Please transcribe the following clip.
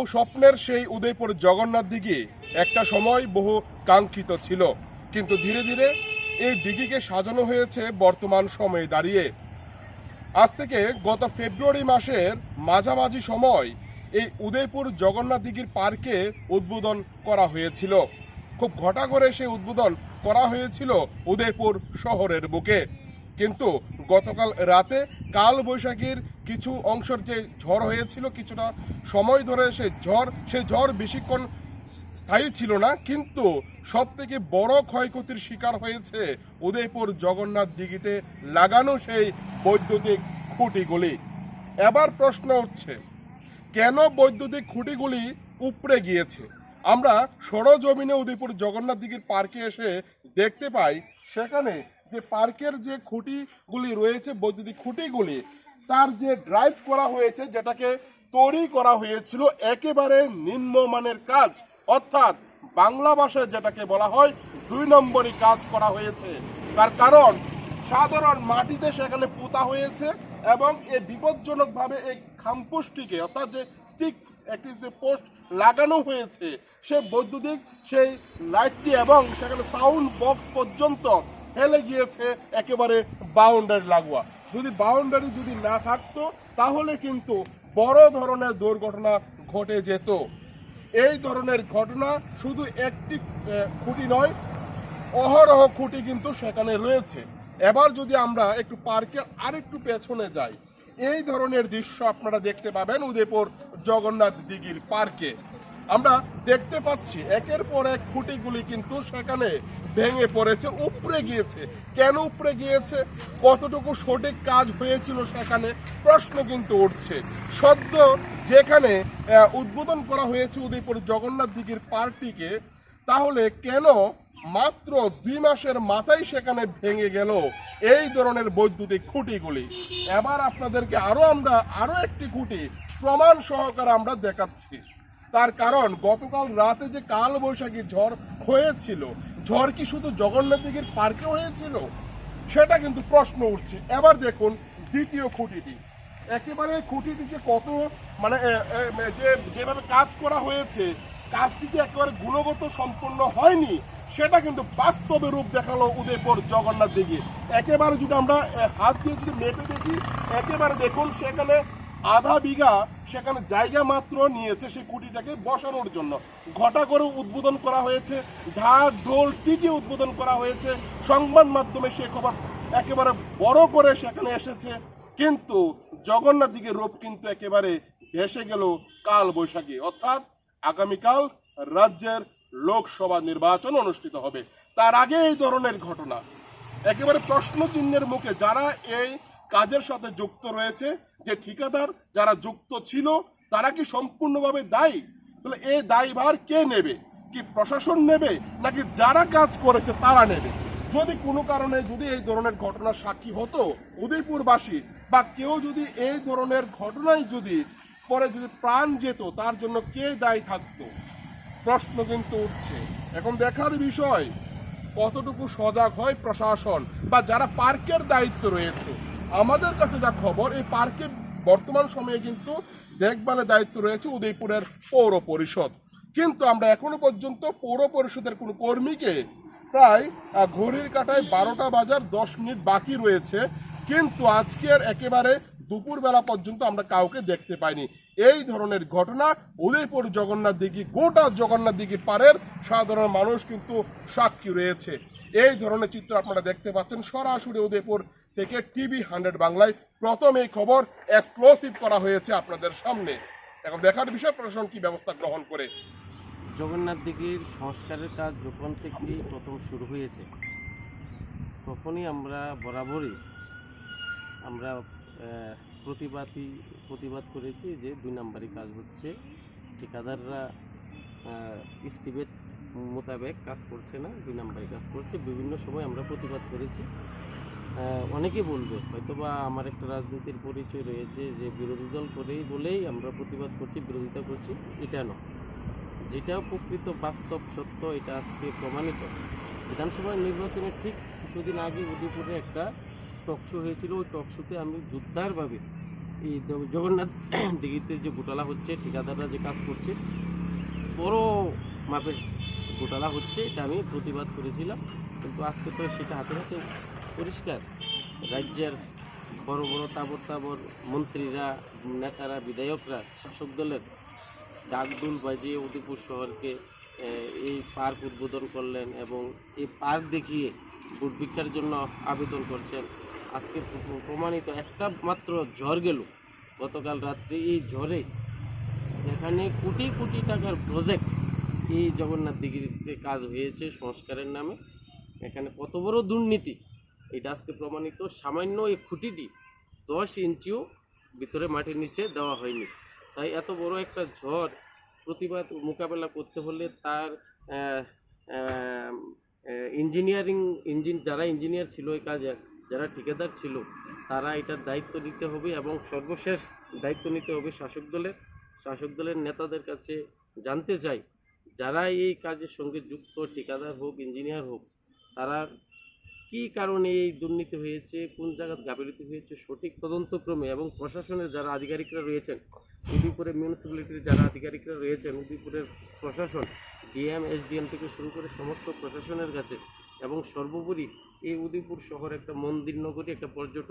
বহু স্বপ্নের সেই উদয়পুর জগন্নাথ দিঘি একটা সময় বহু কাঙ্ক্ষিত ছিল। কিন্তু ধীরে ধীরে এই দিঘিকে সাজানো হয়েছে বর্তমান সময়ে দাঁড়িয়ে। আজ থেকে গত ফেব্রুয়ারি মাসের মাঝামাঝি সময় এই উদয়পুর জগন্নাথ দিঘির পার্কে উদ্বোধন করা হয়েছিল। খুব ঘটা করে সেই উদ্বোধন করা হয়েছিল উদয়পুর শহরের বুকে। কিন্তু গতকাল রাতে কাল বৈশাখীর কিছু অংশের যে ঝড় হয়েছিল, কিছুটা সময় ধরে সেই ঝড় সেই ঝড় বেশিক্ষণ স্থায়ী ছিল না, কিন্তু সব থেকে বড় ক্ষয়ক্ষতির শিকার হয়েছে উদয়পুর জগন্নাথ দিঘিতে লাগানো সেই বৈদ্যুতিক খুঁটিগুলি। এবার প্রশ্ন উঠছে, কেন বৈদ্যুতিক খুঁটিগুলি উপড়ে গিয়েছে? আমরা সরজমিনে উদয়পুর জগন্নাথ দিঘির পার্কে এসে দেখতে পাই, সেখানে যে পার্কের যে খুঁটিগুলি রয়েছে, বৈদ্যুতিক খুঁটিগুলি তার যে ড্রাইভ করা হয়েছে, যেটাকে তৈরি করা হয়েছিল, একেবারে নিম্নমানের কাজ। অর্থাৎ বাংলা ভাষায় যেটাকে বলা হয়, দুই নম্বরই কাজ করা হয়েছে। তার কারণ, সাধারণ মাটিতে সেখানে পোতা হয়েছে এবং এই বিপজ্জনকভাবে এই খাম্পুসটিকে, অর্থাৎ যে স্টিক একটি যে পোস্ট লাগানো হয়েছে, সে বৈদ্যুতিক সেই লাইটটি এবং সেখানে সাউন্ড বক্স পর্যন্ত ফেলে গিয়েছে, একেবারে বাউন্ডারি লাগোয়া। যদি বাউন্ডারি যদি না থাকতো, তাহলে কিন্তু বড় ধরনের দুর্ঘটনা ঘটে যেত। এই ধরনের ঘটনা শুধু একটি খুঁটি নয়, অহরহ খুঁটি কিন্তু সেখানে রয়েছে। এবার যদি আমরা একটু পার্কের আরেকটু পেছনে যাই, এই ধরনের দৃশ্য আপনারা দেখতে পাবেন উদয়পুর জগন্নাথ দিঘির পার্কে। আমরা দেখতে পাচ্ছি একের পর এক খুঁটিগুলি কিন্তু সেখানে ভেঙে পড়েছে উপরে গিয়েছে। কেন উপরে গিয়েছে? কতটুকু সঠিক কাজ হয়েছিল সেখানে? প্রশ্ন কিন্তু উঠছে। সদ্য যেখানে উদ্বোধন করা হয়েছে উদয়পুর জগন্নাথ দিঘির পার্কটিকে, তাহলে কেন মাত্র দুই মাসের মাথায় সেখানে ভেঙে গেল এই ধরনের বৈদ্যুতিক খুঁটিগুলি? এবার আপনাদেরকে আরও আমরা আরও একটি খুঁটি প্রমাণ সহকারে আমরা দেখাচ্ছি। তার কারণ, গতকাল রাতে যে কাল বৈশাখী ঝড় হয়েছিল, ঝড় কি শুধু জগন্নাথ দিঘির পার্কে হয়েছিল? সেটা কিন্তু প্রশ্ন উঠছে। এবার দেখুন দ্বিতীয় খুঁটিটি। একেবারে খুঁটিটিকে কত মানে যে, যেভাবে কাজ করা হয়েছে, কাজটি কি একেবারে গুণগত সম্পন্ন হয়নি, সেটা কিন্তু বাস্তবে রূপ দেখাল উদয়পুর জগন্নাথ দিঘি। একেবারে যদি আমরা হাত দিয়ে যদি মেপে দেখি, একেবারে দেখুন সেখানে আধা বিঘা সেখানে জায়গা মাত্র নিয়েছে সেই কুটিটাকে বসানোর জন্য। ঘটা করে উদ্বোধন করা হয়েছে, ঢাক, ঢোল, টিটি উদ্বোধন করা হয়েছে। সংবাদ মাধ্যমে সে খবর একেবারে বড় করে সেখানে এসেছে। কিন্তু জগন্নাথ দিকে রূপ কিন্তু একেবারে ভেসে গেল কাল বৈশাখী অর্থাৎ আগামীকাল রাজ্যের লোকসভা নির্বাচন অনুষ্ঠিত হবে। তার আগে এই ধরনের ঘটনা। একেবারে প্রশ্ন চিহ্নের মুখে যারা এই কাজের সাথে যুক্ত রয়েছে যে ঠিকাদার যারা যুক্ত ছিল, তারা কি সম্পূর্ণভাবে দায়ী? তাহলে এই দায়ভার কে নেবে? কি প্রশাসন নেবে? নাকি যারা কাজ করেছে তারা নেবে? যদি কোনো কারণে যদি এই ধরনের ঘটনার সাক্ষী হতো উদয়পুরবাসী, বা কেউ যদি এই ধরনের ঘটনায় যদি পরে যদি প্রাণ যেত, তার জন্য কে দায়ী থাকতো? প্রশ্ন কিন্তু উঠছে। এখন দেখার বিষয়, কতটুকু সজাগ হয় প্রশাসন, বা যারা পার্কের দায়িত্ব রয়েছে আমাদের কাছে যা খবর, এই পার্কে বর্তমান সময়ে কিন্তু দেখভালের দায়িত্ব রয়েছে উদয়পুরের পৌর পরিষদ। কিন্তু আমরা এখনও পর্যন্ত পৌর পরিষদের কোনো কর্মীকে প্রায় ঘড়ির কাটায় বারোটা বাজার দশ মিনিট বাকি রয়েছে। কিন্তু আজকের একেবারে দুপুরবেলা পর্যন্ত আমরা কাউকে দেখতে পাইনি। এই ধরনের ঘটনা উদয়পুর জগন্নাথ দিঘি, গোটা জগন্নাথ দিঘি পারের সাধারণ মানুষ কিন্তু সাক্ষী রয়েছে। এই ধরনের চিত্র আপনারা দেখতে পাচ্ছেন সরাসরি উদয়পুর থেকে টিভি হান্ড্রেড বাংলায়। প্রথম এই খবর এক্সক্লুসিভ করা হয়েছে আপনাদের সামনে। এখন দেখার বিষয়, প্রশাসন কি ব্যবস্থা গ্রহণ করে? জগন্নাথ দিঘির সংস্কারের কাজ যখন থেকেই প্রথম শুরু হয়েছে, তখনই আমরা বরাবরই আমরা আহ, প্রতিবাদী প্রতিবাদ করেছি যে দুই নাম্বারই কাজ হচ্ছে। ঠিকাদাররা ইস্টিমেট মোতাবেক কাজ করছে না দুই নাম্বারই কাজ করছে। বিভিন্ন সময় আমরা প্রতিবাদ করেছি। অনেকে বলবে হয়তোবা আমার একটা রাজনীতির পরিচয় রয়েছে যে বিরোধী দল করেই বলেই আমরা প্রতিবাদ করছি বিরোধিতা করছি এটা নয়। যেটা প্রকৃত বাস্তব সত্য এটা আজকে প্রমাণিত। বিধানসভা নির্বাচনের ঠিক কিছুদিন আগে উদয়পুরে একটা টকশো হয়েছিল, ওই টকশোতে আমি জোরদারভাবে এই জগন্নাথ দিঘিতে যে ঘোটালা হচ্ছে, ঠিকাদাররা যে কাজ করছে, বড় মাপের ঘোটালা হচ্ছে, এটা আমি প্রতিবাদ করেছিলাম। কিন্তু আজকে তো সেটা হাতে হাতে পরিষ্কার। রাজ্যের বড় বড় তাবর তাবর মন্ত্রীরা, নেতারা, বিধায়করা, শাসক দলের ডাকদুল বাজিয়ে উদয়পুর শহরকে এই পার্ক উদ্বোধন করলেন এবং এই পার্ক দেখিয়ে ভোট ভিক্ষার জন্য আবেদন করছেন। আজকে প্রমাণিত একটা মাত্র ঝড় গেল। গতকাল রাত্রে এই ঝড়ে এখানে কোটি কোটি টাকার প্রজেক্ট এই জগন্নাথ দিঘিতে কাজ হয়েছে সংস্কারের নামে। এখানে কত বড় দুর্নীতি, এটা আজকে প্রমাণিত। সামান্য এই খুঁটিটি দশ ইঞ্চিও ভিতরে মাটির নিচে দেওয়া হয়নি। তাই এত বড় একটা ঝড় প্রতিবাদ মোকাবেলা করতে হলে তার ইঞ্জিনিয়ারিং ইঞ্জিন যারা ইঞ্জিনিয়ার ছিল এই কাজের যারা ঠিকাদার ছিল, তারা এটার দায়িত্ব নিতে হবে এবং সর্বশেষ দায়িত্ব নিতে হবে শাসক দলের। শাসক দলের নেতাদের কাছে জানতে চাই, যারা এই কাজের সঙ্গে যুক্ত, ঠিকাদার হোক, ইঞ্জিনিয়ার হোক, তারা কী কারণে এই দুর্নীতি হয়েছে, কোন জায়গায় গাফিলতি হয়েছে, সঠিক তদন্তক্রমে এবং প্রশাসনের যারা আধিকারিকরা রয়েছেন, উদয়পুরের মিউনিসিপ্যালিটির যারা আধিকারিকরা রয়েছেন, উদয়পুরের প্রশাসন ডিএম এসডিএম থেকে শুরু করে সমস্ত প্রশাসনের কাছে এবং সর্বোপরি এই উদয়পুর শহর একটা মন্দির নগরী একটা পর্যটক